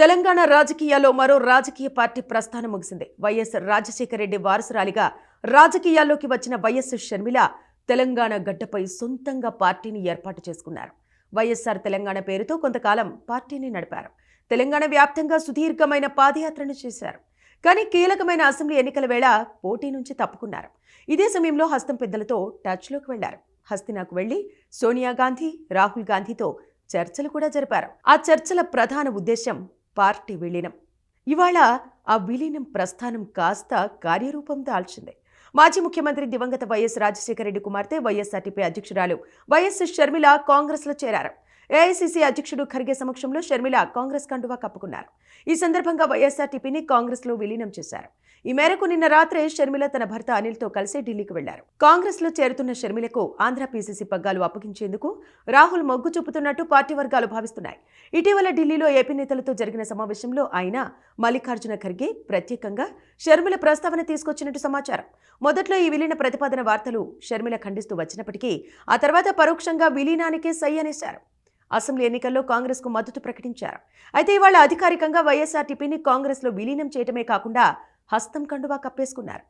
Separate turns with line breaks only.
తెలంగాణ రాజకీయాల్లో మరో రాజకీయ పార్టీ ప్రస్థానం ముగిసింది. వైఎస్ రాజశేఖర రెడ్డి వారసురాలిగా రాజకీయాల్లోకి వచ్చిన వైఎస్ షర్మిల తెలంగాణ గడ్డపై సొంతంగా పార్టీని ఏర్పాటు చేసుకున్నారు. వైఎస్ఆర్ తెలంగాణ పేరుతో కొంతకాలం పార్టీని నడిపారు. తెలంగాణ వ్యాప్తంగా సుదీర్ఘమైన పాదయాత్రను చేశారు. కానీ కీలకమైన అసెంబ్లీ ఎన్నికల వేళ పోటీ నుంచి తప్పుకున్నారు. ఇదే సమయంలో హస్తం పెద్దలతో టచ్లోకి వెళ్ళారు. హస్తినాకు వెళ్ళి సోనియా గాంధీ రాహుల్ గాంధీతో చర్చలు కూడా జరిపారు. ఆ చర్చల ప్రధాన ఉద్దేశం పార్టీ విలీనం. ఇవాళ ఆ విలీనం ప్రస్థానం కాస్త కార్యరూపం దాల్చింది. మాజీ ముఖ్యమంత్రి దివంగత వైఎస్ రాజశేఖర రెడ్డి కుమార్తె వైఎస్ఆర్టీపీ అధ్యక్షురాలు వైఎస్ షర్మిల కాంగ్రెస్లో చేరారు. ఏఐసీసీ అధ్యక్షుడు ఖర్గే సమక్షంలో షర్మిల కాంగ్రెస్ కండువా కప్పుకున్నారు. ఈ సందర్భంగా వైఎస్ఆర్టీపీని కాంగ్రెస్లో విలీనం చేశారు. ఈ మేరకు నిన్న రాత్రే షర్మిల తన భర్త అనిల్తో కలిసి ఢిల్లీకి వెళ్ళారు. కాంగ్రెస్లో చేరుతున్న షర్మిలకు ఆంధ్ర పీసీసీ పగ్గాలు అప్పగించేందుకు రాహుల్ మొగ్గు చూపుతున్నట్టు పార్టీ వర్గాలు భావిస్తున్నాయి. ఇటీవల ఢిల్లీలో ఏపీ నేతలతో జరిగిన సమావేశంలో ఆయన మల్లికార్జున ఖర్గే ప్రత్యేకంగా షర్మిల ప్రస్తావన తీసుకొచ్చినట్టు సమాచారం. మొదట్లో ఈ విలీన ప్రతిపాదన వార్తలు షర్మిల ఖండిస్తూ వచ్చినప్పటికీ ఆ తర్వాత పరోక్షంగా విలీనానికే సై అనేశారు. అసెంబ్లీ ఎన్నికల్లో కాంగ్రెస్కు మద్దతు ప్రకటించారు. అయితే ఇవాళ అధికారికంగా వైఎస్ఆర్టీపీని కాంగ్రెస్లో విలీనం చేయటమే కాకుండా హస్తం కండువా కప్పేసుకున్నారు.